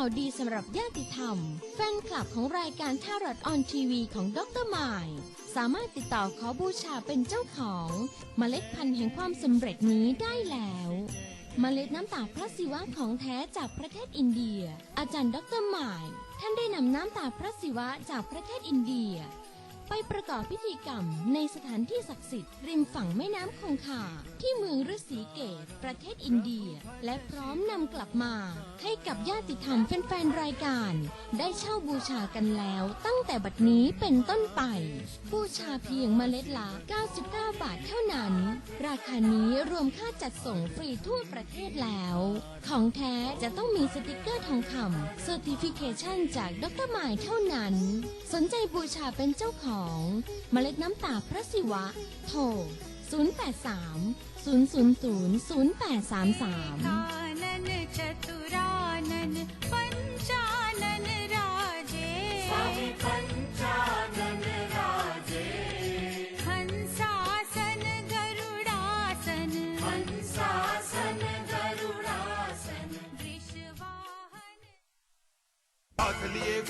าวดีสำหรับญาติธรรม แฟนคลับของรายการท่ารอดออนทีวีของดรหมาย สามารถติดต่อขอบูชาเป็นเจ้าของเมล็ดพันธุ์แห่งความสำเร็จนี้ได้แล้วเมล็ดน้ำตาพระศิวะของแท้จากประเทศอินเดีย อาจารย์ดรหมาย ท่านได้นำน้ำตาพระศิวะจากประเทศอินเดีย ไปประกอบพิธีกรรมในสถานที่ศักดิ์สิทธิ์ริมฝั่งแม่น้ำคงคา ที่เมืองฤาษีเกต ประเทศอินเดีย และพร้อมนำกลับมา ให้กับญาติธรรมแฟนๆรายการ ได้เช่าบูชากันแล้วตั้งแต่บัดนี้เป็นต้นไป บูชาเพียงเมล็ดละ 99 บาทเท่านั้น ราคานี้รวมค่าจัดส่งฟรีทั่วประเทศแล้ว ของแท้จะต้องมีสติกเกอร์ทองคำ Certification จากดรหมายเท่านั้น สนใจบูชาเป็นเจ้าของ2 เมล็ดน้ำตาพระศิวะ โทร 083 000 0833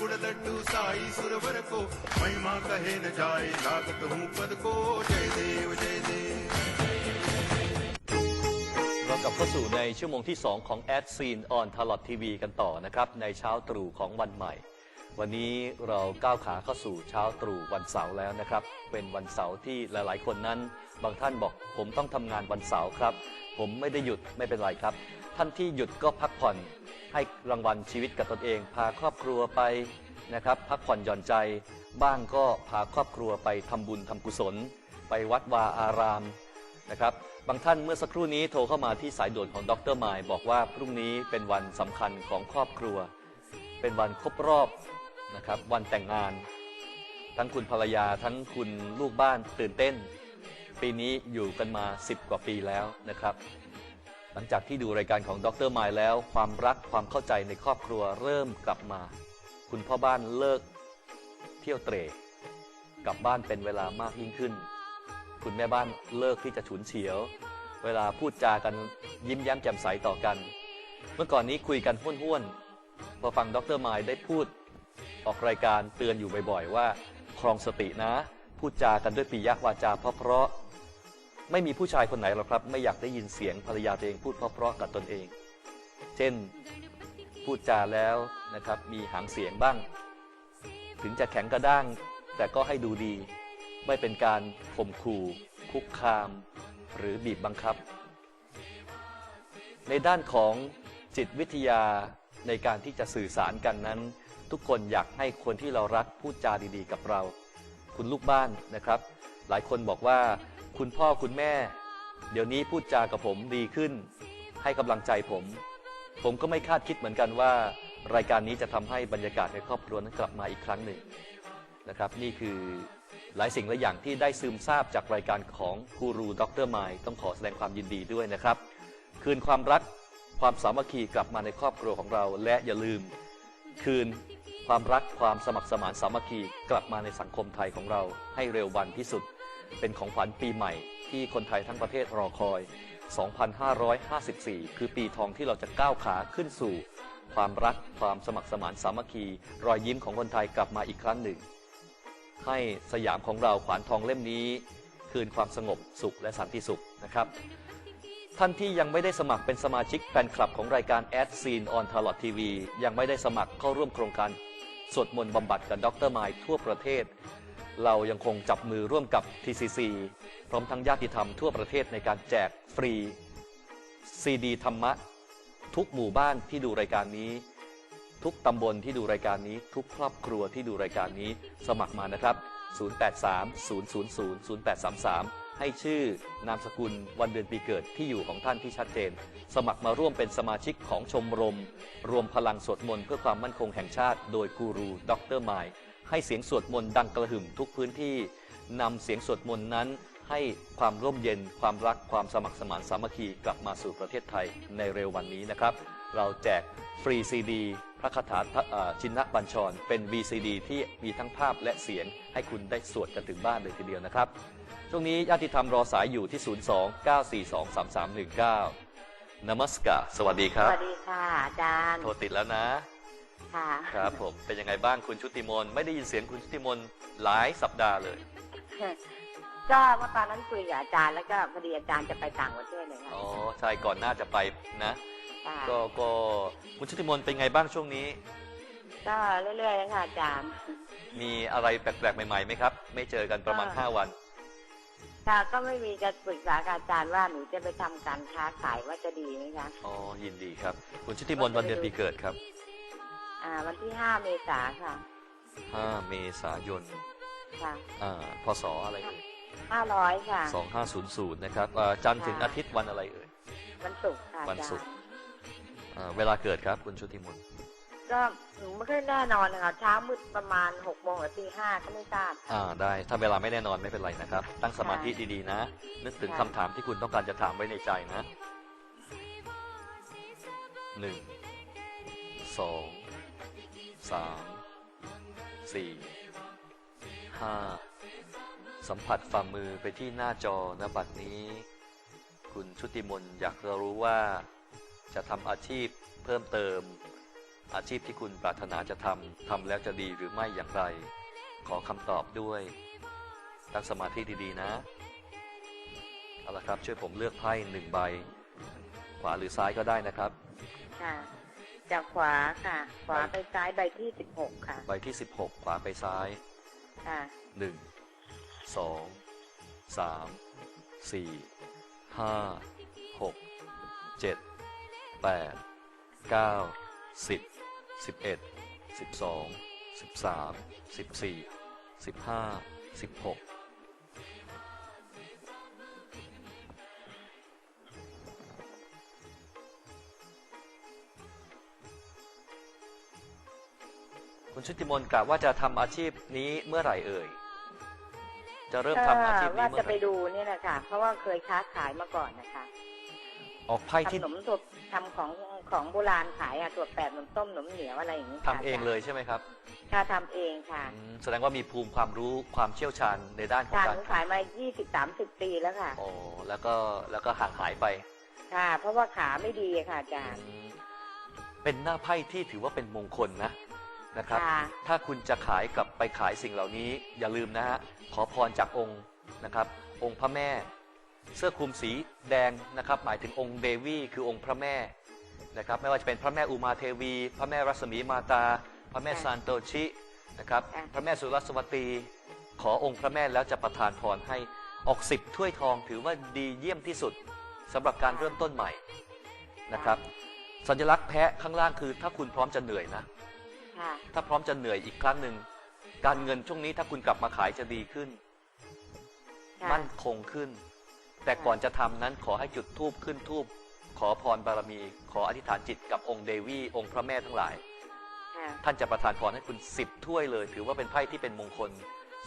हाथ लिए गुड़ लड्डू साई सुरवर को महिमा कहे न जाए लागत हूँ पद को जय देव जय देव เรากลับเข้าสู่ในชั่วโมงที่ 2 ของ a d s c e n on t a l o t TV กันต่อนะครับ ในเช้าตรู่ของวันใหม่ วันนี้เราก้าวขาเข้าสู่เช้าตรู่วันเสาร์แล้วนะครับ เป็นวันเสาร์ที่หลาย ๆ คนนั้น บางท่านบอกผมต้องทำงานวันเสาร์ครับ ผมไม่ได้หยุดไม่เป็นไรครับ ท่านที่หยุดก็พักผ่อน ให้รางวัลชีวิตกับตนเอง พาครอบครัวไปนะครับ พักผ่อนหย่อนใจ บ้างก็พาครอบครัวไปทำบุญทำกุศล ไปวัดวาอารามนะครับบางท่านเมื่อสักครู่นี้โทรเข้ามาที่สายด่วนของดรมายบอกว่าพรุ่งนี้เป็นวันสำคัญของครอบครัว เป็นวันครบรอบนะครับวันแต่งงาน ทั้งคุณภรรยาทั้งคุณลูกบ้านตื่นเต้น ปีนี้อยู่กันมา 10 กว่าปีแล้วนะครับ หลังจากที่ดูรายการของดรมายแล้ว ความรักความเข้าใจในครอบครัวเริ่มกลับมา คุณพ่อบ้านเลิก เที่ยวเตรกลับบ้านเป็นเวลามากยิ่งขึ้น คุณแม่บ้านเลิกที่จะฉุนเฉียว เวลาพูดจากันยิ้มแย้มแจ่มใสต่อกัน เมื่อก่อนนี้คุยกันห้วนๆพอฟังดรมายได้พูด ออกรายการเตือนอยู่บ่อยๆว่าครองสตินะ พูดจากันด้วยปิยวาจาเพราะ ไม่มีผู้ชายคนไหนหรอกครับ ไม่อยากได้ยินเสียงภรรยาตัวเองพูดเพราะๆกับตนเอง เช่นพูดจาแล้วนะครับ มีหางเสียงบ้าง ถึงจะแข็งกระด้าง แต่ก็ให้ดูดี ไม่เป็นการข่มขู่คุกคาม หรือบีบบังคับ ในด้านของจิตวิทยาในการที่จะสื่อสารกันนั้น ทุกคนอยากให้คนที่เรารักพูดจาดีๆ กับเรา คุณลูกบ้านนะครับ หลายคนบอกว่า คุณพ่อคุณแม่ เดี๋ยวนี้พูดจากับผมดีขึ้น ให้กำลังใจผม ผมก็ไม่คาดคิดเหมือนกันว่า รายการนี้จะทำให้บรรยากาศในครอบครัวนั้นกลับมาอีกครั้งหนึ่งนะครับ นี่คือหลายสิ่งหลายอย่างที่ได้ซึมซาบจากรายการของกูรูด็อกเตอร์ไมต้องขอแสดงความยินดีด้วยนะครับ คืนความรักความสามัคคีกลับมาในครอบครัวของเรา และอย่าลืม คืนความรักความสมัครสมานสามัคคีกลับมาในสังคมไทยของเราให้เร็ววันที่สุด เป็นของขวัญปีใหม่ที่คนไทยทั้งประเทศรอคอย 2554 คือปีทองที่เราจะก้าวขาขึ้นสู่ ความรักความสมัครสมานสามัคคี รอยยิ้มของคนไทยกลับมาอีกครั้งหนึ่ง ให้สยามของเราขวานทองเล่มนี้ คืนความสงบสุขและสันติสุขนะครับ ท่านที่ยังไม่ได้สมัครเป็นสมาชิกแฟนคลับของรายการ a d s c e n on t a l o t TV ยังไม่ได้สมัครเข้าร่วมโครงการสวดมนต์บำบัดกับดรไมล์ทั่วประเทศ เรายังคงจับมือร่วมกับ TCC พร้อมทั้งญาติธรรมทั่วประเทศในการแจกฟรี ซีดีธรรมะ ทุกหมู่บ้านที่ดูรายการนี้ ทุกตำบลที่ดูรายการนี้ ทุกครอบครัวที่ดูรายการนี้ สมัครมานะครับ 083 000 0833 ให้ชื่อนามสกุลวันเดือนปีเกิดที่อยู่ของท่านที่ชัดเจน สมัครมาร่วมเป็นสมาชิกของชมรม รวมพลังสวดมนต์เพื่อความมั่นคงแห่งชาติ โดยกูรูด็อกเตอร์ไมล์ ให้เสียงสวดมนต์ดังกระหึ่มทุกพื้นที่นำเสียงสวดมนต์นั้น ให้ความร่มเย็น ความรักความสมัครสมานสามัคคีกลับมาสู่ประเทศไทยในเร็ววันนี้นะครับ เราแจกฟรีซีดีพระคาถาพระเอ่อชินบัญชร เป็น VCD ที่มีทั้งภาพและเสียงให้คุณได้สวดกันถึงบ้านเลยทีเดียวนะครับ ช่วงนี้ญาติธรรมรอสายอยู่ที่ 02 942 3319นมัสกาสวัสดีคสรับวัสดีค่ะอาจารย์ โทรติดแล้วนะ ค่ะครับผมเป็นยังไงบ้างคุณชุติมนไม่ได้ยินเสียงคุณชุติมนหลายสัปดาห์เลย ก็ว่าตอนนั้นคุยกับอาจารย์แล้วก็พอดีอาจารย์จะไปต่างประเทศเลยค่ะอ๋อใช่ก่อนหน้าจะไปนะ ค่ะก็ก็คุณชุติมนเป็นไงบ้างช่วงนี้ ก็เรื่อยๆนะคะอาจารย์ มีอะไรแปลกๆใหม่ๆไหมครับ ไม่เจอกันประมาณก็5วัน ค่ะก็ไม่มีจะปรึกษากับอาจารย์ว่าหนูจะไปทำการค้าขายว่าจะดีไหมคะ อ๋อยินดีครับ คุณชุติมนวันเดือนปีเกิดครับ อ่า วันที่ห้าเมษาค่ะ 5 เมษายน ค่ะ อ่า พศอะไรเอ่ยห้าร้อยค่ะ 2500 นะครับอ่าจันทร์ถึงค่ะอาทิตย์วันอะไรเอ่ย วันศุกร์ค่ะอาวันจารศุกร์ย์อ่าเวลาเกิดครับคุณชุติมนก็หนูไม่ค่อยแน่นอนนะคะเช้ามืดประมาณหกโมงหรือตีห้าก็ไม่ทราบอ่า ได้ ถ้าเวลาไม่แน่นอนไม่เป็นไรนะครับ ตั้งสมาธิดีๆนะ นึกถึงค่ะคำถามที่คุณต้องการจะถามไว้ในใจนะหนึ่งสอง สามสี่ห้าสัมผัสฝ่ามือไปที่หน้าจอณบัดนี้ คุณชุติมนอยากจะรู้ว่า จะทำอาชีพเพิ่มเติม อาชีพที่คุณปรารถนาจะทำทำแล้วจะดีหรือไม่อย่างไร ขอคำตอบด้วยตั้งสมาธิดีๆนะ เอาละครับ ช่วยผมเลือกไพ่หนึ่งใบ ขวาหรือซ้ายก็ได้นะครับ ค่ะ จากขวาค่ะ ขวาไปซ้ายใบที่สิบหกค่ะ ใบที่16ขวาไปซ้ายค่ะ1 2 3 4 5 6 7 8 9 10 11 12 13 14 15 16 คุณชุติมนกะว่าจะทำอาชีพนี้เมื่อไหร่เอ่ย จะเริ่มทำอาชีพนี้ว่าเมื่จะอไหไปร่ดูเนี่ยนะคะเพราะว่าเคยค้าขายมาก่อนนะคะ ออกไพ่ที่ทำขนมสดทำของของโบราณขายอะถั่วแปดขนมต้มขนมเหนียวอะไรอย่างนี้ทำเองเลยใช่ไหมครับค่ะทำเองค่ะอืมแสดงว่ามีภูมิความรู้ความเชี่ยวชาญในด้านของค่ะหการนูขายมายี่สิบสามสิบปีแล้วค่ะอ๋อแล้วก็แล้วก็ห่างหายไป ค่ะ เพราะว่าขาไม่ดีค่ะอาจารย์อืมเป็นหน้าไพ่ที่ถือว่าเป็นมงคลนะ นะครับ ค่ะ ถ้าคุณจะขายกลับไปขายสิ่งเหล่านี้ อย่าลืมนะฮะขอพรจากองค์นะครับ องค์พระแม่ เสื้อคลุมสีแดงนะครับ หมายถึงองค์เดวีคือองค์พระแม่นะครับ ไม่ว่าจะเป็นพระแม่อุมาเทวี พระแม่รัศมีมาตา พระแม่ค่ะซานโตชินะครับ ค่ะ พระแม่สุรสวัตรีขอองค์พระแม่แล้วจะประทานพรให้ออกสิบถ้วยทองถือว่าดีเยี่ยมที่สุดสำหรับการเริ่มต้นใหม่นะครับ สัญลักษณ์แพะข้างล่างคือถ้าคุณพร้อมจะเหนื่อยนะค่ะ ถ้าพร้อมจะเหนื่อยอีกครั้งหนึ่งการเงินช่วงนี้ถ้าคุณกลับมาขายจะดีขึ้นค่ะมั่นคงขึ้น แต่ก่อนจะทำนั้นขอให้จุดธูปขึ้นธูปขอพรบารมี ขออธิษฐานจิตกับองค์เดวีองค์พระแม่ทั้งหลายค่ะท่านจะประทานพรให้คุณสิบถ้วยเลย ถือว่าเป็นไพ่ที่เป็นมงคล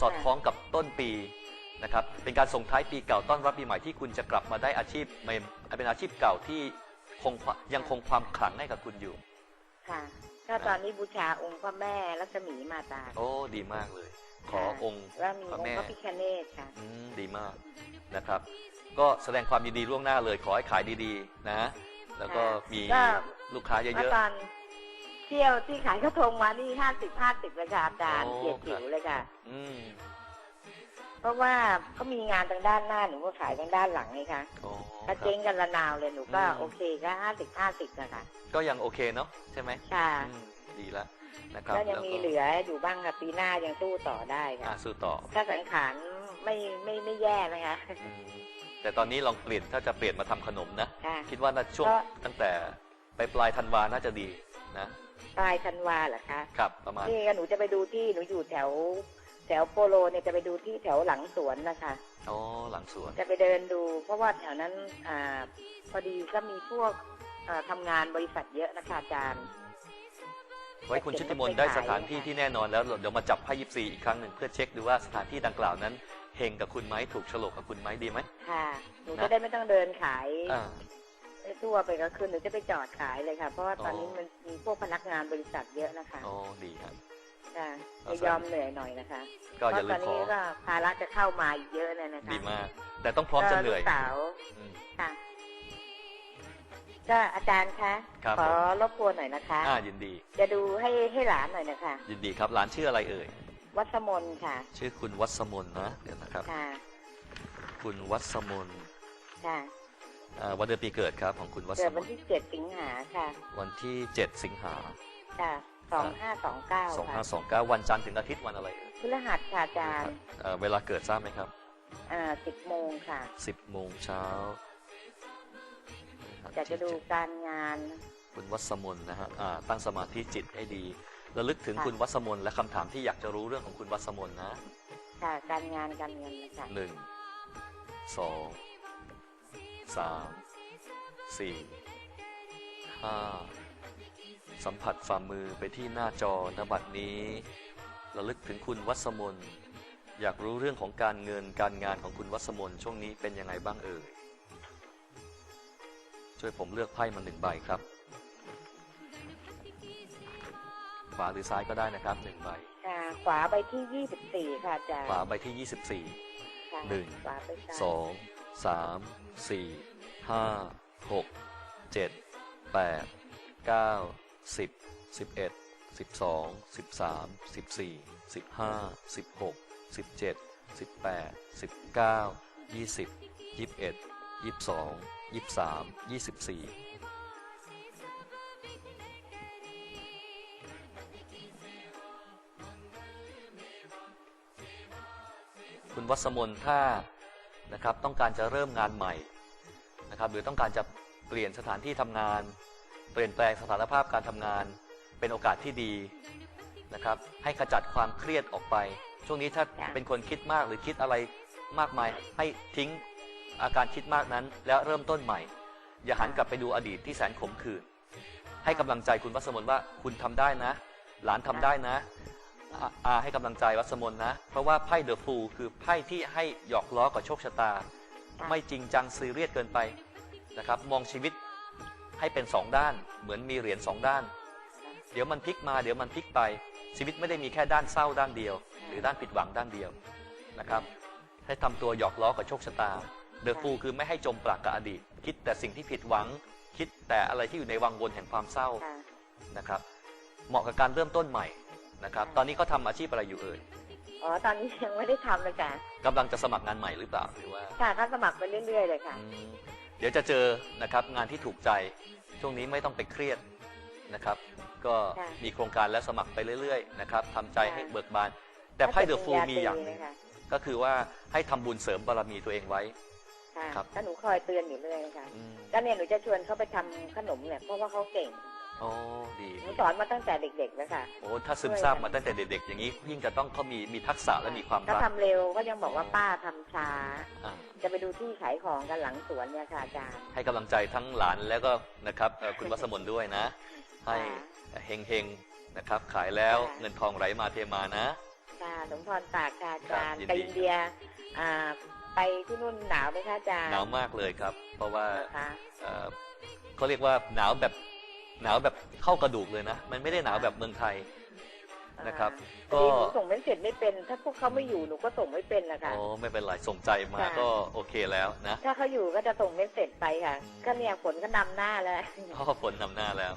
สอดคล้องกับต้นปีนะครับเป็นการส่งท้ายปีเก่าต้อนรับปีใหม่ที่คุณจะกลับมาได้อาชีพใหม่เป็นอาชีพเก่าที่คงความยังคงความขลังให้กับคุณอยู่ค่ะ ก็ตอนนี้บูชาองค์พระแม่รัศมีมาตา โอ้ดีมากเลย ขอองค์แล้วมีพระองแม่ค์พระพิคเนตค่ะอืมดีมากนะครับ ก็แสดงความยินดีล่วงหน้าเลย ขอให้ขายดีๆ นะ แล้วก็มีก็ลูกค้าเยเมื่ออะตอนเที่ยวที่ขายกระทงมานี่ห้าสิบห้าสิบเลยค่ะอาจารย์โอ้เกียรติจิ๋วเลยค่ะๆอืมเพราะว่าเขามีงานทางด้านหน้าหนูก็ขายทางด้านหลังไงคะโอ้คถ้ารับเจ๊งกันละนาวเลยหนูก็อืมโอเคก็ห้าสิบห้าสิบนะคะก็ยังโอเคเนาะใช่ไหมค่ะอืม ดีแล้วนะครับแล้วยังมีก็เหลืออยู่บ้างค่ะปีหน้ายังสู้ต่อได้อะค่ะสู้ต่อ ถ้าสังขารไม่ไม่ไม่แย่นะคะอืมแต่ตอนนี้ลองเปลี่ยนถ้าจะเปลี่ยนมาทำขนมนะค่ะคิดว่าน่าช่วงก็ตั้งแต่ไปปลายธันวาน่าจะดีนะปลายธันวาเหรอคะครับประมาณนี่ก็หนูจะไปดูที่หนูอยู่แถว แถวโปโลเนี่ยจะไปดูที่แถวหลังสวนนะคะอ๋อหลังสวน จะไปเดินดู เพราะว่าแถวนั้นอ่าพอดีก็มีพวกอ่าทำงานบริษัทเยอะนะคะอาจารย์ ไว้คุณชุติมนต์ได้สถานที่ที่แน่นอนแล้วเดี๋ยวมาจับไพ่ยิปซีอีกครั้งหนึ่งเพื่อเช็คดูว่าสถานที่ดังกล่าวนั้นเฮงกับคุณไหมถูกโฉลกกับคุณไหมดีไหมค่ะหนูนะจะได้ไม่ต้องเดินขายอ่าทั่วไปก็คือหนูจะไปจอดขายเลยค่ะ เพราะว่าตอนนี้อ๋อมันมีพวกพนักงานบริษัทเยอะนะคะอ๋อดีครับค่ะเอาจะซะยอมเหนื่อยหน่อยนะคะก็อย่าเพลืราะตอนมขอนี้ก็ภาระจะเข้ามาอีกเยอะเลยนะคะดีมากแต่ต้องพร้อมจะเหนื่อยก็ลูกสาวอืมค่ะ ก็อาจารย์คะครับขอผม รบกวนหน่อยนะคะ อ่ายินดี จะดูให้ให้หลานหน่อยนะคะ ยินดีครับ หลานชื่ออะไรเอ่ย วัสมนค่ะ ชื่อคุณวัสมนนะเดี๋ยวนะครับ ค่ะ คุณวัสมนค่ะ อ่าวันเดือนปีเกิดครับของคุณวัสเกิดมวันนที่เจ็ดสิงหาค่ะ วันที่ 7 สิงหาค่ะสองห้าสองเก้าค่ะ2529 วันจันทร์ถึงอาทิตย์วันอะไรเอ่ยพฤหัสค่ะอาจารย์เอ่อเวลาเกิดทราบไหมครับ อ่าสิบโมงค่ะ 10โมงเช้า อยากจะดูการงาน คุณวัสมนนะฮะอ่าตั้งสมาธิจิตให้ดีระลึกถึงค่ะ คุณวัสมนและคำถามที่อยากจะรู้เรื่องของคุณวัสมนนะค่ะการงานการเงินนะคะหนึ่งสองสามสี่ห้าสัมผัสฝ่ามือไปที่หน้าจอนบัตรนี้ระลึกถึงคุณวัสมนอยากรู้เรื่องของการเงินการงานของคุณวัสมนช่วงนี้เป็นยังไงบ้างเอ่ย ช่วยผมเลือกไพ่มาหนึ่งใบครับ ขวาหรือซ้ายก็ได้นะครับหนึ่งใบ ค่ะขวาไปที่ยี่สิบสี่ค่ะอาจารย์ขวาใบที่24ค่ะหนึ่งขวาไปซ้ายสองสามสี่ห้าหกเจ็ดแปดเก้าสิบสิบเอ็ดสิบสองสิบสามสิบสี่สิบห้าสิบหกสิบเจ็ดสิบแปดสิบเก้ายี่สิบยี่สิบเอ็ดยี่สิบสอง ยี่สามยี่สิบสี่คุณวัสมนถ้านะครับต้องการจะเริ่มงานใหม่นะครับหรือต้องการจะเปลี่ยนสถานที่ทำงาน เปลี่ยนแปลงสถานภาพการทำงาน เป็นโอกาสที่ดีนะครับให้ขจัดความเครียดออกไป ช่วงนี้ถ้าเป็นคนคิดมากหรือคิดอะไรมากมายให้ทิ้ง อาการคิดมากนั้น แล้วเริ่มต้นใหม่ อย่าหันกลับไปดูอดีตที่แสนขมขื่นให้กำลังใจคุณวัสมนว่าคุณทำได้นะ หลานทำได้นะอาให้กำลังใจวัสมนนะ เพราะว่าไพ่เดอะฟูลคือไพ่ที่ให้หยอกล้อกับโชคชะตา ไม่จริงจังซีเรียสเกินไปนะครับ มองชีวิตให้เป็นสองด้าน เหมือนมีเหรียญสองด้าน เดี๋ยวมันพลิกมาเดี๋ยวมันพลิกไป ชีวิตไม่ได้มีแค่ด้านเศร้าด้านเดียว หรือด้านผิดหวังด้านเดียวนะครับ ให้ทำตัวหยอกล้อกับโชคชะตา เดอะฟูลคือไม่ให้จมปลักกับอดีต คิดแต่สิ่งที่ผิดหวัง คิดแต่อะไรที่อยู่ในวังวนแห่งความเศร้าค่ะนะครับ เหมาะกับการเริ่มต้นใหม่นะครับ ตอนนี้เขาทำอาชีพอะไรอยู่เอ่ยอ๋อตอนนี้ยังไม่ได้ทำเลยค่ะกำลังจะสมัครงานใหม่หรือเปล่าหรือว่าค่ะก็สมัครไปเรื่อยๆเลยค่ะอืมเดี๋ยวจะเจอนะครับงานที่ถูกใจช่วงนี้ไม่ต้องไปเครียดนะครับ ก็ค่ะมีโครงการแล้วสมัครไปเรื่อยๆนะครับทำใจค่ะให้เบิกบาน แต่ไพ่เดอะฟูลมีอย่างหเลนึ่งค่ะก็คือว่าให้ทำบุญเสริมบารมีตัวเองไว้ ค่ะครับก็หนูคอยเตือนอยู่เรื่อยค่ะ อืมก็เนี่ยหนูจะชวนเขาไปทำขนมเนี่ยเพราะว่าเขาเก่ง โอ้ดีหนูดีสอนมาตั้งแต่เด็กๆแล้วค่ะ โอ้ถ้าซึมซาบมาตั้งแต่เด็กๆ อย่างนี้ยิ่งจะต้องเขามีมีทักษะและมีความถ้ารักทำเร็วก็ยังบอกว่าป้าทำช้า อ่าจะไปดูที่ขายของกันหลังสวนเนี่ยค่ะอาจารย์ ให้กำลังใจทั้งหลานแล้วก็นะครับเอ่อคุณวัสมนด้วยนะ ให้เฮงๆนะครับ ขายแล้วค่ะ เงินทองไหลมาเทมานะ ค่ะสมพรปากค่ะอาจารย์ครับยินดี ไปอินเดียอ่า ไปที่นู่นหนาวไหมคะอาจารย์หนาวมากเลยครับ เพราะว่านะคะเอ่อเขาเรียกว่าหนาวแบบหนาวแบบเข้ากระดูกเลยนะ มันไม่ได้หนาวแบบเมืองไทยนะครับ ก็ก็หนูส่งไม่เสร็จไม่เป็น ถ้าพวกเขาไม่อยู่หนูก็ส่งไม่เป็นนะคะโอ้ไม่เป็นไรส่งใจมาค่ะก็โอเคแล้วนะถ้าเขาอยู่ก็จะส่งไม่เสร็จไปค่ะอืมก็เนี่ยฝนก็นำหน้าแล้วพ่อฝนนำหน้าแล้ว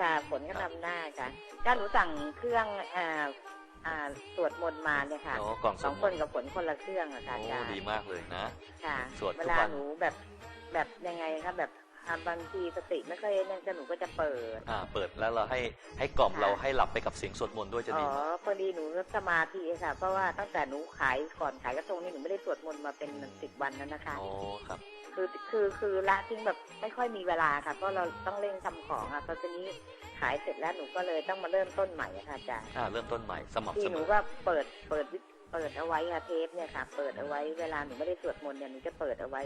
ค่ะฝนก็นำหน้าค่ะก็หนูสั่งเครื่องอ่า อ่าสวดมนต์มาเนี่ยค่ะโอ้กล่องสสอวงดมคนนต์กับฝนคนละเครื่องอะค่ะโอ้อาจารย์ดีมากเลยนะ ค่ะสวดทุเวกลาวันหนูแบบแบบยังไงคะแบบอ่าบางทีสติไม่ค่อยนั่นก็หนูก็จะเปิด อ่าเปิดแล้วเราให้ให้กล่อมค่ะ เราให้หลับไปกับเสียงสวดมนต์ด้วยจะอ๋ดีอมากพอดีหนูสมาธิค่ะ เพราะว่าตั้งแต่หนูขายก่อนขายกระทงนี่หนูไม่ได้สวดมนต์มาเป็นสิบวันแล้วนะคะโอ้ครับ คือคือคือละทิ้งแบบไม่ค่อยมีเวลาค่ะเพราะเราต้องเร่งทำของอะตอนนี้ขายเสร็จแล้วหนูก็เลยต้องมาเริ่มต้นใหม่อะค่ะอาจารย์อ่าเริ่มต้นใหม่สม่ำที่เสหมนูอก็เปิดเปิดวิเปิดเอาไว้ค่ะเทปเนี่ยค่ะ เปิดเอาไว้เวลาหนูไม่ได้สวดมนต์เนี่ยหนูจะเปิดเอาไว้